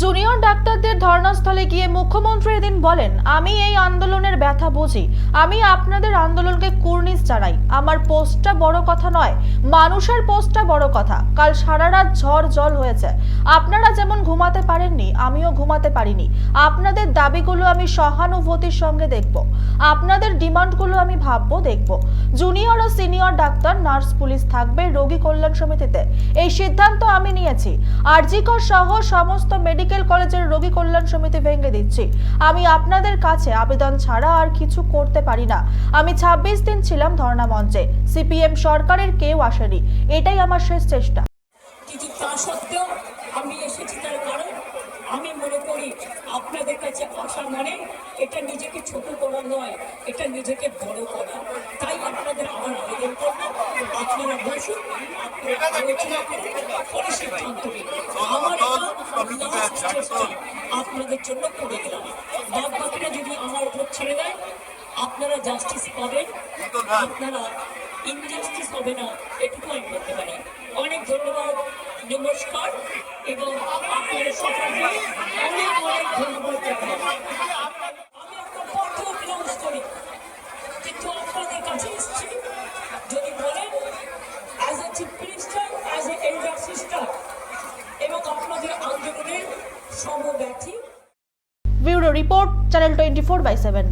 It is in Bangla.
জুনিয়র ডাক্তারদের ধর্নাস্থলে গিয়ে মুখ্যমন্ত্রী এদিন বলেন, আমি এই আন্দোলনের ব্যথা বুঝি। আমি আপনাদের আন্দোলনকে কুর্নিশ জানাই। আমার পোস্টটা বড় কথা নয়, মানুষের পোস্টটা বড় কথা। কাল সারা রাত ঝড় জল হয়েছে। আপনারা যেমন ঘুমাতে পারেননি, আমিও ঘুমাতে পারিনি। আপনাদের দাবিগুলো আমি সহানুভূতির সঙ্গে দেখব। আপনাদের ডিমান্ডগুলো আমি ভাববো, দেখব। জুনিয়র ও সিনিয়র ডাক্তার, নার্স, পুলিশ থাকবে, রোগী কল্যাণ সমিতিতে। এই সিদ্ধান্ত আমি নিয়েছি। আরজিকর সহ সমস্ত মেডিকেল কলেজের রোগী কল্যাণ সমিতি ভেঙে দিচ্ছি। আমি আপনাদের কাছে আবেদন ছাড়া আর কিছু করতে পারি না। আমি ২৬ দিন ছিলাম ধর্ণা মঞ্চে। সিপিএম সরকারের কেউ আসেনি। এটাই আমার শেষ চেষ্টা। কিন্তু তা সত্ত্বেও আমি এসেছি তার কারণ আমি মনে করি আপনাদের কাছে আসা মানে এটা নিজেকে ছোট করা নয়, এটা নিজেকে বড় করা। তাই আপনাদের আমার আবেদন করব। আপনারা বসুন, আপনারা আলোচনা করুন, পরে সিদ্ধান্ত নিন। আমার আপনাদের জন্য করে দিলাম। বাদ বাকিটা যদি আমার উপর ছেড়ে দেয় আপনারা জাস্টিস পাবেন। আপনারা ইনজাস্টিস হবে না এটুকু আমি বলতে পারি। অনেক ধন্যবাদ নমস্কার এবং আপনাদের সকলকে অনেক অনেক ধন্যবাদ জানাই। সমব্যথী bureau report channel twenty four by seven